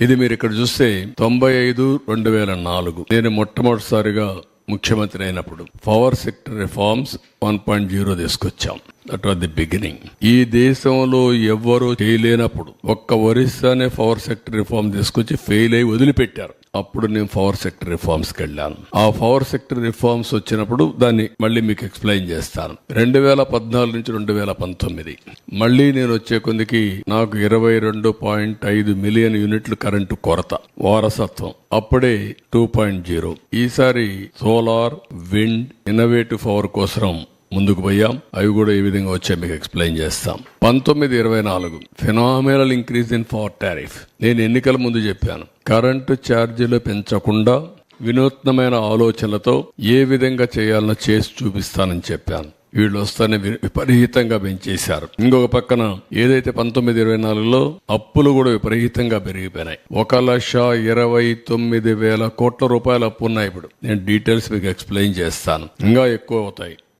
ఇది మీరు ఇక్కడ చూస్తే తొంభై ఐదు రెండు వేల నాలుగు. నేను మొట్టమొదటిసారిగా ముఖ్యమంత్రి అయినప్పుడు power sector reforms one point zero తీసుకొచ్చాం. దట్ వాజ్ ది బిగినింగ్ ఈ దేశంలో ఎవ్వరూ చేయలేనప్పుడు ఒక్క ఒరిస్సానే పవర్ సెక్టర్ రిఫార్మ్ తీసుకొచ్చి ఫెయిల్ అయి వదిలిపెట్టారు. అప్పుడు నేను పవర్ సెక్టర్ రిఫార్మ్స్కి వెళ్ళాను. ఆ పవర్ సెక్టర్ రిఫార్మ్స్ వచ్చినప్పుడు దాన్ని మళ్ళీ మీకు ఎక్స్ప్లెయిన్ చేస్తాను. రెండు వేల పద్నాలుగు నుంచి రెండు వేల పంతొమ్మిది. మళ్ళీ నేను వచ్చే కొందికి నాకు ఇరవై రెండు పాయింట్ ఐదు మిలియన్ యూనిట్లు కరెంటు కొరత వారసత్వం. అప్పుడే టూ పాయింట్ జీరో. ఈసారి సోలార్ విండ్ ఇన్నోవేటివ్ పవర్ కోసం ముందుకు పోయాం. అవి కూడా ఏ విధంగా వచ్చాయి మీకు ఎక్స్ప్లెయిన్ చేస్తాం. పంతొమ్మిది ఇరవై నాలుగు. Phenomenal increase in far tariff నేను ఎన్నికల ముందు చెప్పాను. కరెంటు ఛార్జీలు పెంచకుండా వినూత్నమైన ఆలోచనలతో ఏ విధంగా చేయాలనో చేసి చూపిస్తానని చెప్పాను. వీళ్ళు వస్తానే వి- విపరీతంగా పెంచేశారు. ఇంకొక పక్కన ఏదైతే పంతొమ్మిది ఇరవై నాలుగులో అప్పులు కూడా విపరీతంగా పెరిగిపోయినాయి. ఒక లక్ష ఇరవై తొమ్మిది వేల కోట్ల రూపాయల అప్పు ఉన్నాయి ఇప్పుడు. నేను డీటెయిల్స్ మీకు ఎక్స్ప్లెయిన్ చేస్తాను. ఇంకా ఎక్కువ అవుతాయి.